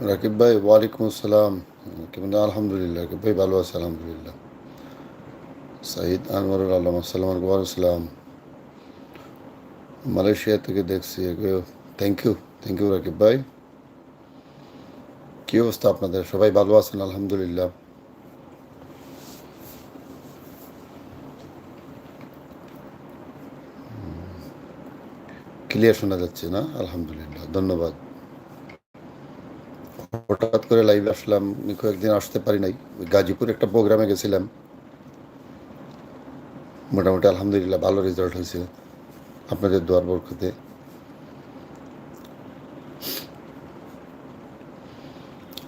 রাকিব ভাই, ওয়ালাইকুম আসসালাম। কেমন আলহামদুলিল্লাহ, রাকিব ভাই ভালো আছে, আলহামদুলিল্লাহ। সাইদ আনওয়ারুল আলম, আসসালাম আসসালাম মালয়েশিয়া থেকে দেখছি thank you thank you Rakib ভাই। কী অবস্থা আপনাদের? সবাই ভালো আছেন? আলহামদুলিল্লাহ। ক্লিয়ার শোনা যাচ্ছে না? আলহামদুলিল্লাহ, ধন্যবাদ। হঠাৎ করে লাইভে আসলাম। আমি কয়েকদিন আসতে পারি নাই। গাজীপুর একটা প্রোগ্রামে গেছিলাম। মোটামুটি আলহামদুলিল্লাহ ভালো রেজাল্ট হয়েছে। আপনাদের দোয়ার বরকতে।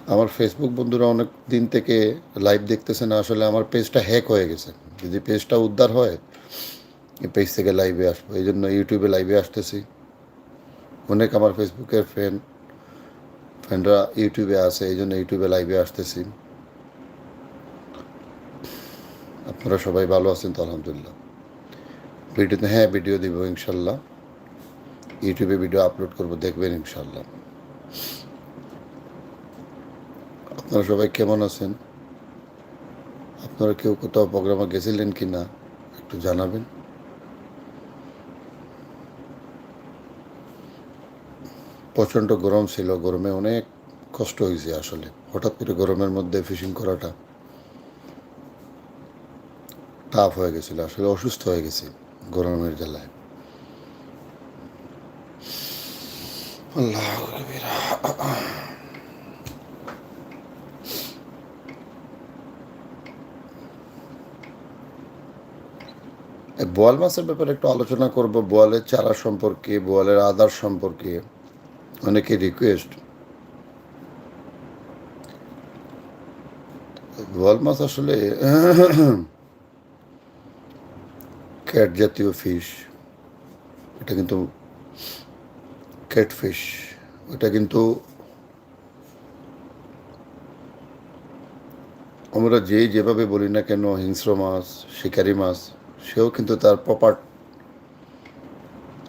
আমার ফেসবুক বন্ধুরা অনেক দিন থেকে লাইভ দেখতেছে না। আসলে আমার পেজটা হ্যাক হয়ে গেছে। যদি পেজটা উদ্ধার হয়, এই পেজ থেকে লাইভে আসব। এই জন্য ইউটিউবে লাইভে আসতেছি। অনেক আমার ফেসবুকের ফ্রেন্ড ফ্রেন্ডরা ইউটিউবে আছে, এই জন্য ইউটিউবে লাইভে আসতেছি। আপনারা সবাই ভালো আছেন তো, আলহামদুলিল্লাহ। ভিডিওতে হ্যাঁ ভিডিও দিব, ইনশাল্লাহ। ইউটিউবে ভিডিও আপলোড করব, দেখবেন, ইনশাল্লাহ। আপনারা সবাই কেমন আছেন? আপনারা কেউ কোথাও প্রোগ্রামে গেছিলেন কি না একটু জানাবেন। প্রচণ্ড গরম ছিল, গরমে অনেক কষ্ট হয়েছে আসলে। হঠাৎ করে গরমের মধ্যে ফিশিং করাটা টাফ হয়ে গেছিল, আসলে অসুস্থ হয়ে গেছি গরমের আল্লাহ বোয়াল মাছের ব্যাপারে একটু আলোচনা করব, বোয়ালের চারা সম্পর্কে, বোয়ালের আদার সম্পর্কে। অনেকে রিকোয়েস্ট বোয়াল মাছ আসলে ক্যাট জাতীয় ফিশ এটা কিন্তু ক্যাট ফিশ ওটা কিন্তু আমরা যেই যেভাবে বলি না কেন, হিংস্র মাছ, শিকারি মাছ, সেও কিন্তু তার প্রপার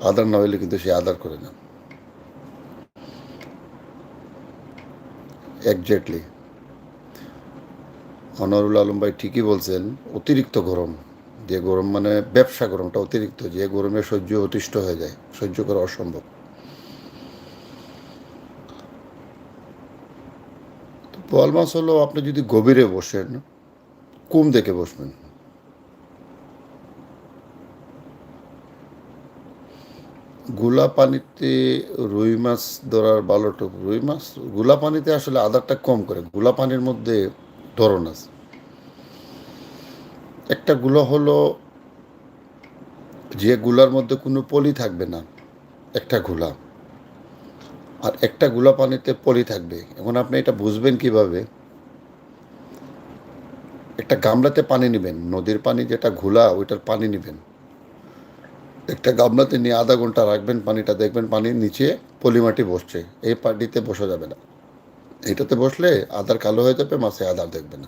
আদার না হইলে কিন্তু সে আদার করে না। একজ্যাক্টলি অনরুল আলম ভাই ঠিকই বলছেন, অতিরিক্ত গরম। যে গরম মানে ব্যবসা গরমটা অতিরিক্ত, যে গরমে সহ্য অতিষ্ঠ হয়ে যায়, সহ্য করা অসম্ভব। পোয়াল মাছ হলো আপনি যদি গভীরে বসেন, কুম দেখে বসবেন। গুলা পানিতে রুই মাছ ধরার ভালোটা রুই মাছগুলা পানিতে আসলে আদারটা কম করে গুলা পানির মধ্যে ধরন আছে। একটা গুলো হলো, যে গুলার মধ্যে কোনো পলি থাকবে না, একটা গুলা। আর একটা গুলা পানিতে পলি থাকবে। এখন আপনি এটা বুঝবেন কীভাবে? একটা গামলাতে পানি নেবেন, নদীর পানি যেটা ঘোলা ওইটার পানি নেবেন। একটা গামলাতে নিয়ে আধা ঘণ্টা রাখবেন, পানিটা দেখবেন পানির নিচে পলিমাটি বসছে। এই পানিতে বসা যাবে না। এটাতে বসলে আদার কালো হয়ে যাবে, মাছে আদার দেখবে না।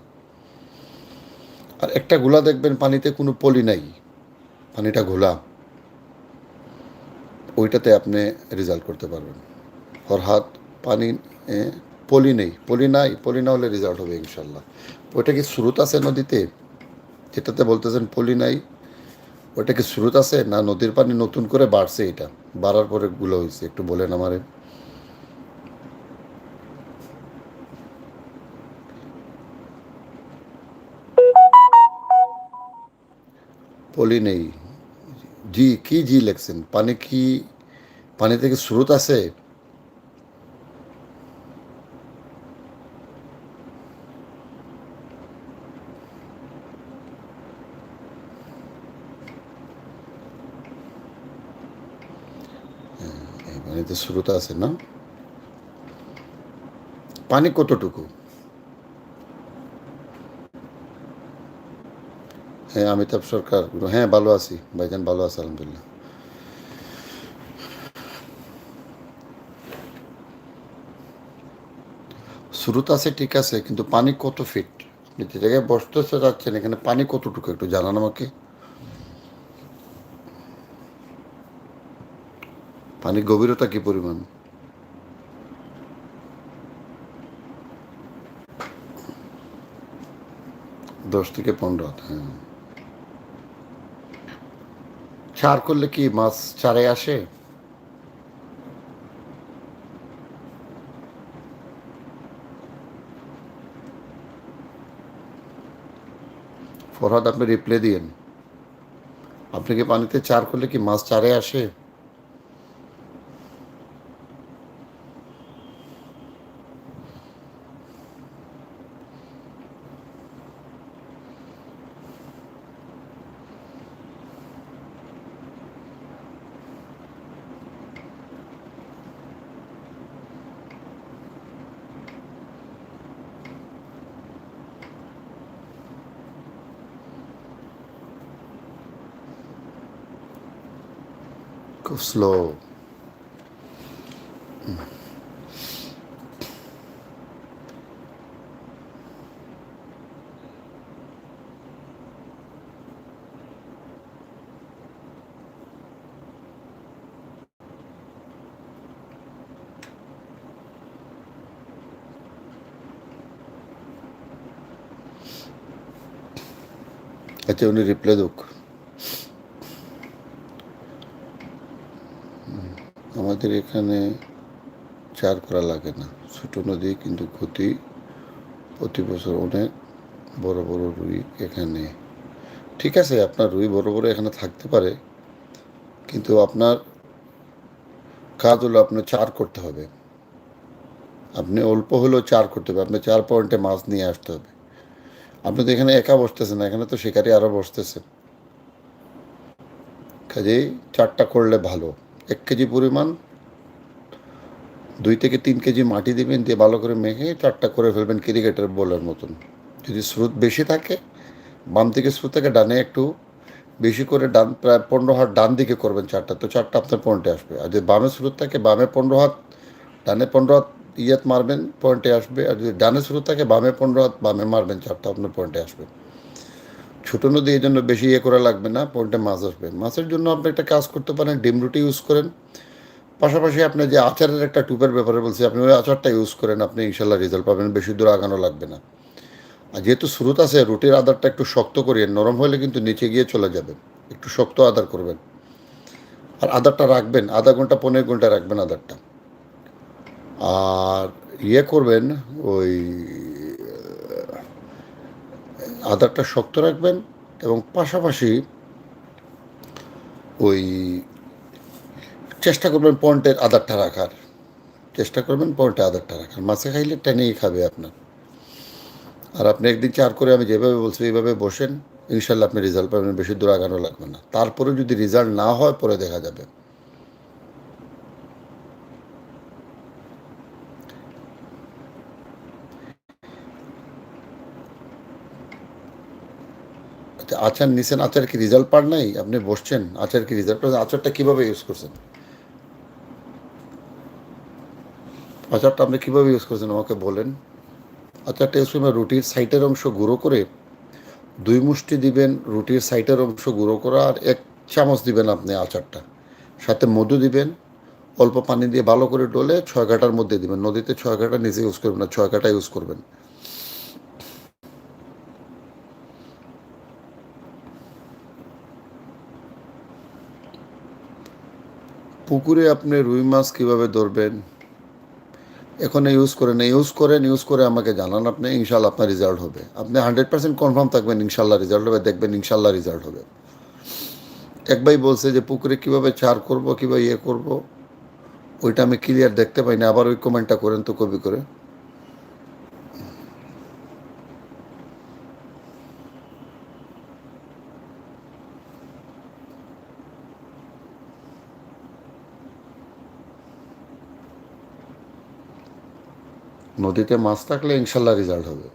আর একটা গোলা দেখবেন, পানিতে কোনো পলি নাই। পানিটা ঘোলা। ওইটাতে আপনি রেজাল্ট করতে পারবেন। হাত, পানি পলি নেই। পলি নাই, পলি না হলে রেজাল্ট হবে ইনশাল্লাহ। ওইটা কি স্রোত আছে নদীতে? যেটাতে বলতেছেন পলি নাই। ওইটা কি স্রোত আছে না নদীর পানি নতুন করে বাড়ছে এটা? বাড়ার পরে গুলো হয়েছে, একটু বলেন আমারে। পলি নেই। জি, কি জি লেখছেন? পানি কি পানি থেকে স্রোত আছে? পানিতে স্রোত আছে না? পানি কতটুকু? হ্যাঁ অমিতাভ সরকার হ্যাঁ ভালো আছি। ভাইজান ভালো আছে, আলহামদুলিল্লাহ। শুরুতে আছে, ঠিক আছে, কিন্তু পানি কত ফিট? আপনি যে জায়গায় বসতে যাচ্ছেন এখানে পানি কতটুকু? একটু জানান আমাকে। পানির গভীরতা কি পরিমাণ? দশ থেকে পনেরো হ্যাঁ। চার করলে কি মাছ ছাড়ে আসে? ফরহাদ, আপনি রিপ্লে দিয়েন। আপনি কি পানিতে চার করলে কি মাছ চারে আসে? Go slow. अच्छा उन्हें रिप्लाई दो আমাদের এখানে চার করা লাগে না। ছোট নদী কিন্তু ক্ষতি। প্রতি বছর অনেক বড় বড় রুই এখানে। ঠিক আছে, আপনার রুই বড় বড় এখানে থাকতে পারে, কিন্তু আপনার কাজ হলো আপনার চার করতে হবে। আপনি অল্প হলেও চার করতে হবে, আপনি চার পয়েন্টে মাছ নিয়ে আসতে হবে। আপনি তো এখানে একা বসতেছেন এখানে তো শিকারি আরও বসতেছে। কাজেই চারটা করলে ভালো। এক কেজি পরিমাণ দুই থেকে তিন কেজি মাটি দিবেন, দিয়ে ভালো করে মেখে চারটা করে ফেলবেন ক্রিকেটের বলের মতন। যদি স্রোত বেশি থাকে, বাম থেকে স্রোত থেকে ডানে একটু বেশি করে ডান, প্রায় পনেরো হাত ডান দিকে করবেন চারটা, তো চারটা আপনার পয়েন্টে আসবে। আর যদি বামে স্রোত থাকে, বামে পনেরো হাত, ডানে পনেরো হাত ইয়েত মারবেন পয়েন্টে আসবে। আর যদি ডানে স্রোত থাকে, বামে পনেরো হাত, বামে মারবেন চারটা, আপনার পয়েন্টে আসবে। ছোটো নদী এই জন্য বেশি ইয়ে করা লাগবে না পয়েন্টে মাছ আসবে। মাছের জন্য আপনি একটা কাজ করতে পারেন, ডিম রুটি ইউজ করেন। পাশাপাশি আপনি যে আচারের একটা টুপের ব্যাপারে বলছি, আপনি ওই আচারটা ইউজ করেন, আপনি ইনশাল্লাহ রেজাল্ট পাবেন। বেশি দূর আগানো লাগবে না। আর যেহেতু স্রোত আছে, রুটির আদারটা একটু শক্ত করিয়ে, নরম হলে কিন্তু নিচে গিয়ে চলে যাবে একটু শক্ত আদার করবেন। আর আদারটা রাখবেন, আধা ঘণ্টা, পনেরো ঘণ্টা রাখবেন আদারটা। আর ইয়ে করবেন, ওই আদারটা শক্ত রাখবেন এবং পাশাপাশি ওই চেষ্টা করবেন পয়েন্টের আদারটা রাখার। চেষ্টা করবেন পয়েন্টে আদারটা রাখার। মাছে খাইলে টেনেই খাবে আপনার। আর আপনি একদিন চার করে আমি যেভাবে বলছি, এইভাবে বসেন, ইনশাল্লাহ আপনি রেজাল্ট পাবেন, বেশি দূর আগানো লাগবে না। তারপরে যদি রেজাল্ট না হয়, পরে দেখা যাবে। আচ্ছা আচার নিছেন, আচার কি রেজাল্ট পার নাই? আপনি বসছেন, আচার কি রেজাল্ট আচারটা কীভাবে ইউজ করছেন? আচারটা আপনি কীভাবে ইউজ করেছেন আমাকে বলেন? আচারটা ইউজ করবেন রুটির সাইটের অংশ গুঁড়ো করে দুই মুষ্টি দিবেন, রুটির সাইটের অংশ গুঁড়ো করা আর এক চামচ দিবেন আপনি আচারটা। সাথে মধু দিবেন, অল্প পানি দিয়ে ভালো করে ডলে ছয় কাটার মধ্যে দিবেন। নদীতে ছয় কাটা নিজে ইউজ করবেন না, ছয় কাটা ইউজ করবেন। পুকুরে আপনি রুই মাছ কীভাবে ধরবেন? এখন ইউজ করে করেন ইউজ করেন ইউজ করে আমাকে জানান আপনি ইনশাল্লাহ আপনার রেজাল্ট হবে। আপনি হান্ড্রেড পার্সেন্ট কনফার্ম থাকবেন ইনশাল্লাহ রেজাল্ট হবে, দেখবেন ইনশাল্লাহ রেজাল্ট হবে। এক ভাই বলছে যে, পুকুরে কীভাবে চার করব, কীভাবে ইয়ে করব? ওইটা আমি ক্লিয়ার দেখতে পাই না আবার ওই কমেন্টটা করেন তো কবি করে। নদীতে মাছ থাকলে ইনশাল্লাহ রেজাল্ট হবে।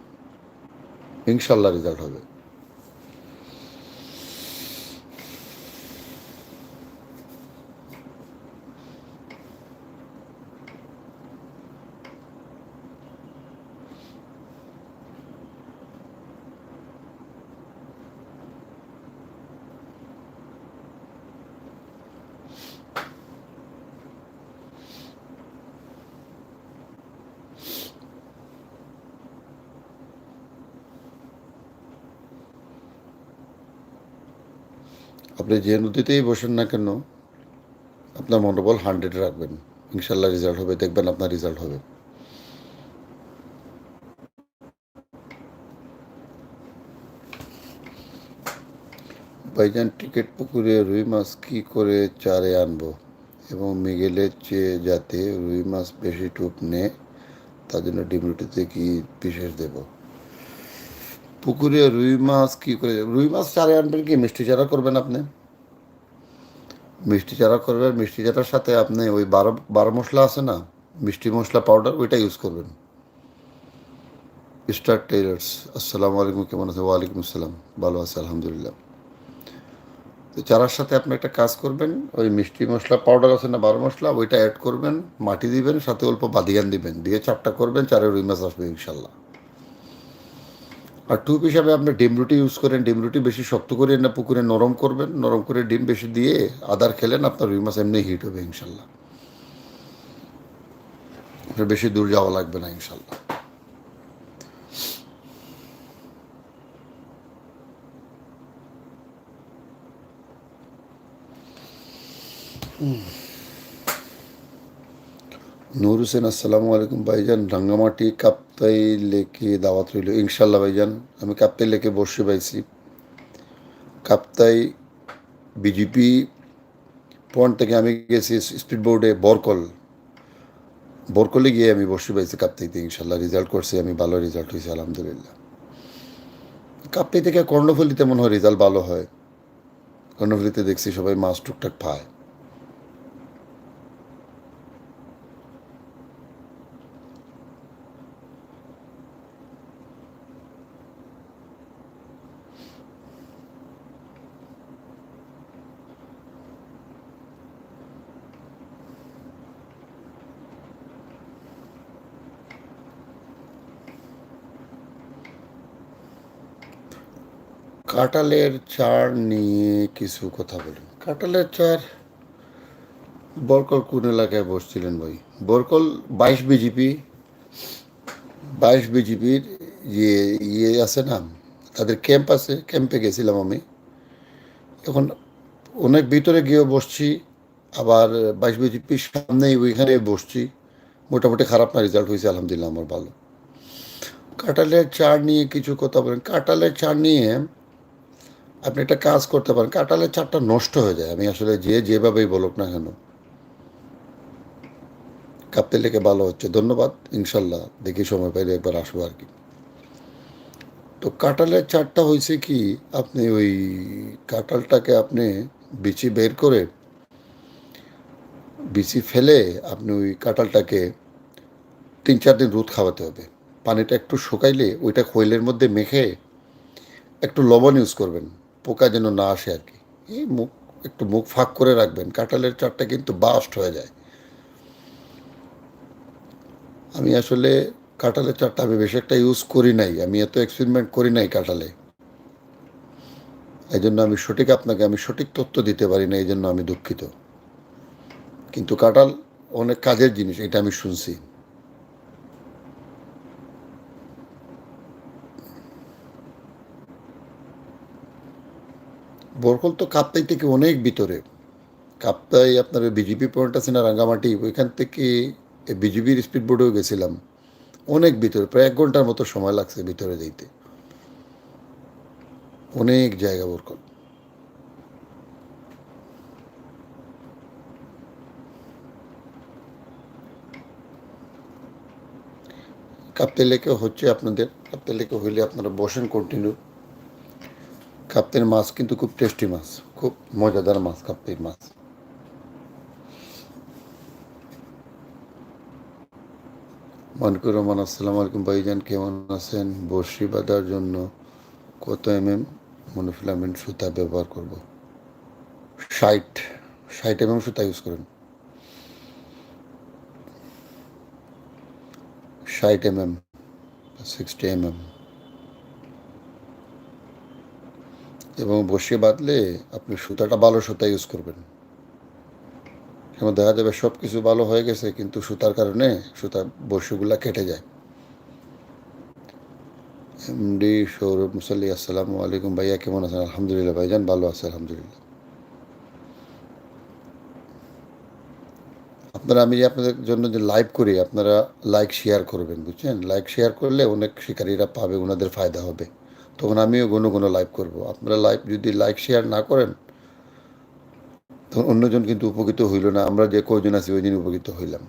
ইনশাল্লাহ রেজাল্ট হবে। আপনি যে নদীতেই বসেন না কেন, আপনার মনোবল হান্ড্রেড রাখবেন। ইনশাল্লাহ রেজাল্ট হবে, দেখবেন আপনার রেজাল্ট হবে। ভাইজান, টিকিট পুকুরে রুই মাছ কি করে চারে আনব? এবং মিগেলের চেয়ে যাতে রুই মাছ বেশি টুপ নেয়, তার জন্য ডিমরুটিতে কি বিশেষ দেব? পুকুরে রুই মাছ কি করে, রুই মাছ চারে আনবেন কি? মিষ্টি চারা করবেন আপনি? মিষ্টি চারা করবেন, মিষ্টি চারার সাথে আপনি ওই বারো বারো মশলা আছে না, মিষ্টি মশলা পাউডার ওইটা ইউজ করবেন। স্টার টেইলার্স আসসালামু আলাইকুম, কেমন আছে ওয়ালাইকুম আসসালাম। ভালো আছে, আলহামদুলিল্লাহ। তো চারার সাথে আপনি একটা কাজ করবেন, ওই মিষ্টি মশলা পাউডার আছে না, বারো মশলা, ওইটা অ্যাড করবেন, মাটি দিবেন, সাথে অল্প বাদিয়ান দিবেন, দিয়ে চারটা করবেন, চারের রুই মাছ আসবে ইনশাল্লাহ। আর টুপ হিসাবে আপনি ডিম রুটি ইউজ করেন, ডিম রুটি বেশি শক্ত করে না পুকুরে নরম করবেন, নরম করে ডিম বেশি দিয়ে আদার খেলেন, আপনার রুই মাছ এমনি হিট হবে ইনশাল্লাহ। বেশি দূর যাওয়া লাগবে না ইনশাল্লাহ। নূর হোসেন, আসসালামু আলাইকুম ভাইজান। রাঙ্গামাটি কাপ্তাই লেকে দাওয়াত রইল। ইনশাল্লাহ ভাইজান, আমি কাপ্তাই লেকে বসে পাইছি কাপ্তাই বিজেপি পয়েন্ট থেকে আমি গেছি স্পিড বোর্ডে বরকল। বরকলে গিয়ে আমি বসে পাইছি কাপ্তাইতে ইনশাল্লাহ রেজাল্ট করছি, আমি ভালো রেজাল্ট হয়েছে, আলহামদুলিল্লাহ। কাপ্তাই থেকে কর্ণফুলিতে মনে হয় রেজাল্ট ভালো হয়। কর্ণফুলিতে দেখছি সবাই মাছ টুকটাক পায় কাঁঠালের চার নিয়ে কিছু কথা বলুন। কাঁঠালের চার বরকল কোন এলাকায় বসছিলেন ভাই? বরকল বাইশ বিজেপি, বাইশ বিজেপির যে ইয়ে আছে না, তাদের ক্যাম্প আছে, ক্যাম্পে গেছিলাম আমি। এখন অনেক ভিতরে গিয়ে বসছি, আবার বাইশ বিজেপির সামনেই ওইখানে বসছি। মোটামুটি খারাপ না রেজাল্ট হয়েছে, আলহামদুলিল্লাহ আমার ভালো। কাঁঠালের চার নিয়ে কিছু কথা বলেন। কাঁঠালের চার নিয়ে আপনি একটা কাজ করতে পারেন, কাঁঠালের চারটা নষ্ট হয়ে যায়। আমি আসলে যে যেভাবেই বলুক না কেন, কাঁপতে লেগে ভালো হচ্ছে। ধন্যবাদ, ইনশাল্লাহ দেখি সময় পাইলে একবার আসব আর কি। তো কাঁঠালের চারটা হয়েছে কি, আপনি ওই কাঁঠালটাকে আপনি বিচি বের করে, বিচি ফেলে আপনি ওই কাঁঠালটাকে তিন চার দিন রোদ খাওয়াতে হবে। পানিটা একটু শুকাইলে ওইটা খৈলের মধ্যে মেখে একটু লবণ ইউজ করবেন। পোকা যেন না আসে আর কি। এই মুখ, একটু মুখ ফাঁক করে রাখবেন, কাঁঠালের চারটা কিন্তু বাস্ট হয়ে যায়। আমি আসলে কাঁঠালের চারটা আমি বেশি একটা ইউজ করি নাই, আমি এত এক্সপেরিমেন্ট করি নাই কাঁঠালে। এই জন্য আমি সঠিক আপনাকে, আমি সঠিক তথ্য দিতে পারি না, এই জন্য আমি দুঃখিত। কিন্তু কাঁঠাল অনেক কাজের জিনিস, এটা আমি শুনছি। বরকল তো কাপ্তাই থেকে অনেক ভিতরে। কাপ্তাই আপনার বিজেপি পয়েন্ট আছে না রাঙ্গামাটি, ওইখান থেকে বিজেপির স্পিড বোর্ডেও গেছিলাম। অনেক ভিতরে, প্রায় এক ঘণ্টার মতো সময় লাগছে ভিতরে যেতে অনেক জায়গা বরকল কাপ্তে লেকে হচ্ছে আপনাদের কাপ্তে লেকে হইলে আপনারা বসেন কন্টিনিউ কাপ্তের মাছ কিন্তু খুব টেস্টি মাছ, খুব মজাদার মাছ কাপ্তের মাছ। মানকুর রহমান, আসসালামু আলাইকুম ভাইজান, কেমন আছেন? বর্ষি বাঁধার জন্য কত এম এম মনোফিলামেন্ট সুতা ব্যবহার করব? ষাট ষাট এম এম সুতা ইউজ করেন। ষাট M M sixty M M এবং বসে বাঁধলে আপনি সুতাটা ভালো সুতা ইউজ করবেন। দেখা যাবে সব কিছু ভালো হয়ে গেছে, কিন্তু সুতার কারণে সুতা বসুগুলা কেটে যায়। এমডি সৌরভ মুসাল্লি, আসসালামু আলাইকুম ভাইয়া, কেমন আছেন? আলহামদুলিল্লাহ ভাই যান ভালো আছে, আলহামদুলিল্লাহ। আপনারা, আমি আপনাদের জন্য যে লাইভ করি, আপনারা লাইক শেয়ার করবেন, বুঝছেন? লাইক শেয়ার করলে অনেক শিকারীরা পাবে, ওনাদের ফায়দা হবে। তখন আমিও কোনো কোনো লাইভ করব। আপনারা লাইভ যদি লাইক শেয়ার না করেন, তখন অন্যজন কিন্তু উপকৃত হইল না। আমরা যে কয়জন আছি ওই দিন উপকৃত হইলাম।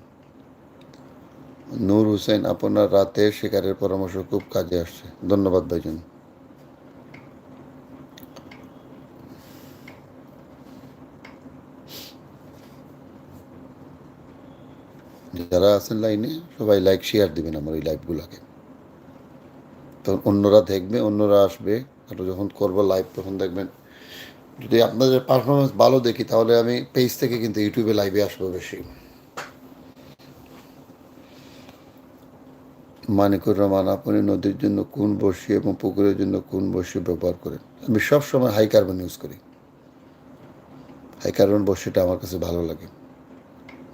নূর হোসেন, আপনার রাতে শিকারের পরামর্শ খুব কাজে আসছে। ধন্যবাদ ভাইজন। যারা আছেন লাইনে সবাই লাইক শেয়ার দিবেন আমার এই লাইভগুলোকে তখন অন্যরা দেখবে, অন্যরা আসবে। আর যখন করব লাইভ তখন দেখবেন। যদি আপনাদের পারফরমেন্স ভালো দেখি, তাহলে আমি পেজ থেকে কিন্তু ইউটিউবে লাইভে আসব বেশি। মানিকুর রহমান, আপনি নদীর জন্য কোন বসি এবং পুকুরের জন্য কোন বসি ব্যবহার করেন? আমি সব সময় হাই কার্বন ইউজ করি। হাই কার্বন বসিটা আমার কাছে ভালো লাগে।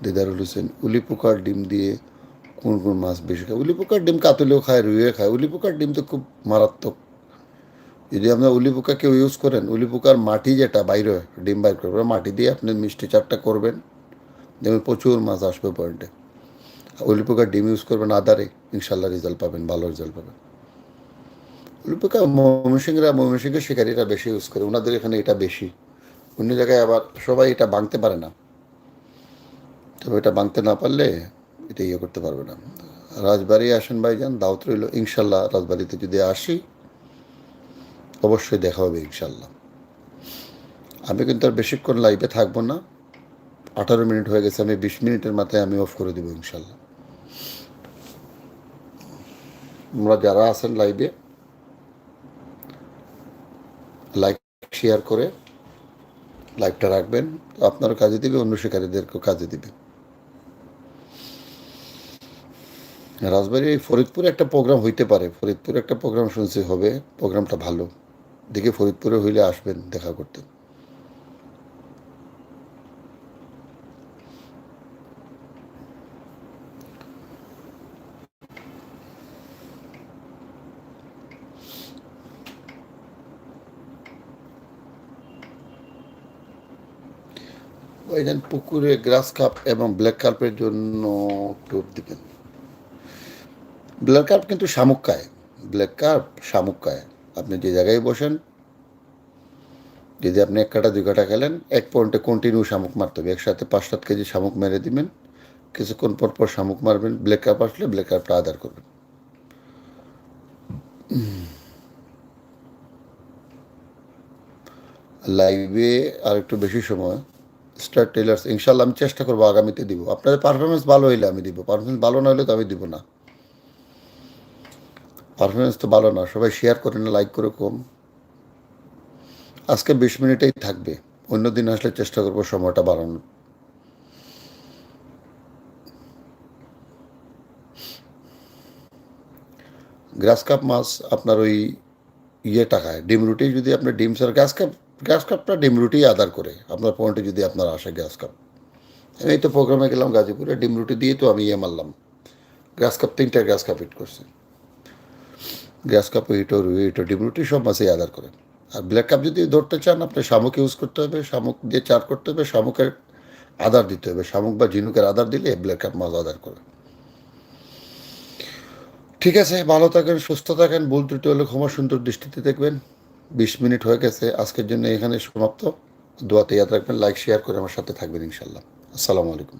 দিদারুল হোসেন উলি পোকার ডিম দিয়ে কোন কোন মাছ বেশি খায়। উলি পোকার ডিম কাতলেও খায় রুইয়ে খায়। উলি পোকার ডিম তো খুব মারাত্মক। যদি আপনার উলি পোকা কেউ ইউজ করেন উলি পোকার মাটি যেটা বাইরে ডিম বাইর করবেন মাটি দিয়ে আপনি মিষ্টি চারটা করবেন, দেখবেন প্রচুর মাছ আসবে পয়েন্টে উলি পোকার ডিম ইউজ করবেন আদারে, ইনশাল্লাহ রেজাল্ট পাবেন, ভালো রেজাল্ট পাবেন। উলি পোকা ময়মনসিংহরা, ময়মনসিংহের শিকারীরা বেশি ইউজ করে ওনাদের এখানে এটা বেশি। অন্য জায়গায় আবার সবাই এটা ভাঙতে পারে না। তবে এটা ভাঙতে না পারলে এটা ইয়ে করতে পারবে না। রাজবাড়ি আসেন ভাইজান দাওয়াত রইল। ইনশাল্লাহ রাজবাড়িতে যদি আসি, অবশ্যই দেখা হবে ইনশাল্লাহ। আমি কিন্তু আর বেশিক্ষণ লাইভে থাকব না। আঠারো মিনিট হয়ে গেছে, আমি বিশ মিনিটের মাথায় আমি অফ করে দেবো ইনশাল্লাহ। আমরা যারা আছেন লাইভে লাইক শেয়ার করে লাইভটা রাখবেন। আপনার কাজে দিবে, অন্য শিকারীদেরকেও কাজে দিবে। রাজবাড়ি এই ফরিদপুরে একটা প্রোগ্রাম হইতে পারে। ফরিদপুরে একটা প্রোগ্রাম শুনছি, হবে। প্রোগ্রামটা ভালো। দেখে ফরিদপুরে হইলে আসবেন, দেখা করতে। পুকুরে গ্রাস কাপ এবং ব্ল্যাক কার্পের জন্য টোপ দিবেন। ব্ল্যাক কার্প কিন্তু শামুক খায় ব্ল্যাক কার্প শামুক খায় আপনি যে জায়গায় বসেন, যদি আপনি এক কাটা, দুই কাটা খেলেন, এক পয়েন্টে কন্টিনিউ শামুক মারতে হবে। একসাথে পাঁচ, সাত কেজি শামুক মেরে দিবেন। কিছুক্ষণ পর পর শামুক মারবেন। ব্ল্যাক কাপ আসলে ব্ল্যাক কাপটা আদার করবেন। লাইভে আর একটু বেশি সময়। স্টার টেলার্স ইনশাল্লাহ আমি চেষ্টা করব আগামীতে দিব। আপনাদের পারফরমেন্স ভালো হইলে আমি দিব। পারফরমেন্স ভালো না হলে তো আমি দিব না। পারফরমেন্স তো ভালো না, সবাই শেয়ার করে না লাইক করে কম। আজকে বিশ মিনিটেই থাকবে, অন্য দিন আসলে চেষ্টা করব সময়টা বাড়ানোর। গ্রাস কাপ মাছ আপনার ওই ইয়ে টাকায়, ডিম রুটি যদি আপনি ডিম স্যার গ্যাস কাপ গ্যাস কাপটা ডিম রুটি আদার করে, আপনার পয়েন্টে যদি আপনার আসে গ্যাস কাপ আমি এই তো প্রোগ্রামে গেলাম গাজীপুরে, ডিম রুটি দিয়ে তো আমি ইয়ে মারলাম। গ্যাস কাপ তিনটা গ্যাস কাপ হিট করছে। গ্যাস কাপ, হিটো হিটো, ডিম রুটি সব মাছেই আদার করে আর ব্ল্যাক কাপ যদি ধরতে চান আপনি শামুক ইউজ করতে হবে, শামুক দিয়ে চার করতে হবে, শামুকের আদার দিতে হবে। শামুক বা ঝিনুকের আদার দিলে ব্ল্যাক কাপ মাছ আদার করে ঠিক আছে, ভালো থাকেন, সুস্থ থাকেন, ভুল ত্রুটি হলে ক্ষমা সুন্দর দৃষ্টিতে দেখবেন। বিশ মিনিট হয়ে গেছে, আজকের জন্য এখানে সমাপ্ত। দোয়াতে ইয়াদ রাখবেন লাইক শেয়ার করে আমার সাথে থাকবেন ইনশাল্লাহ আসসালামু আলাইকুম।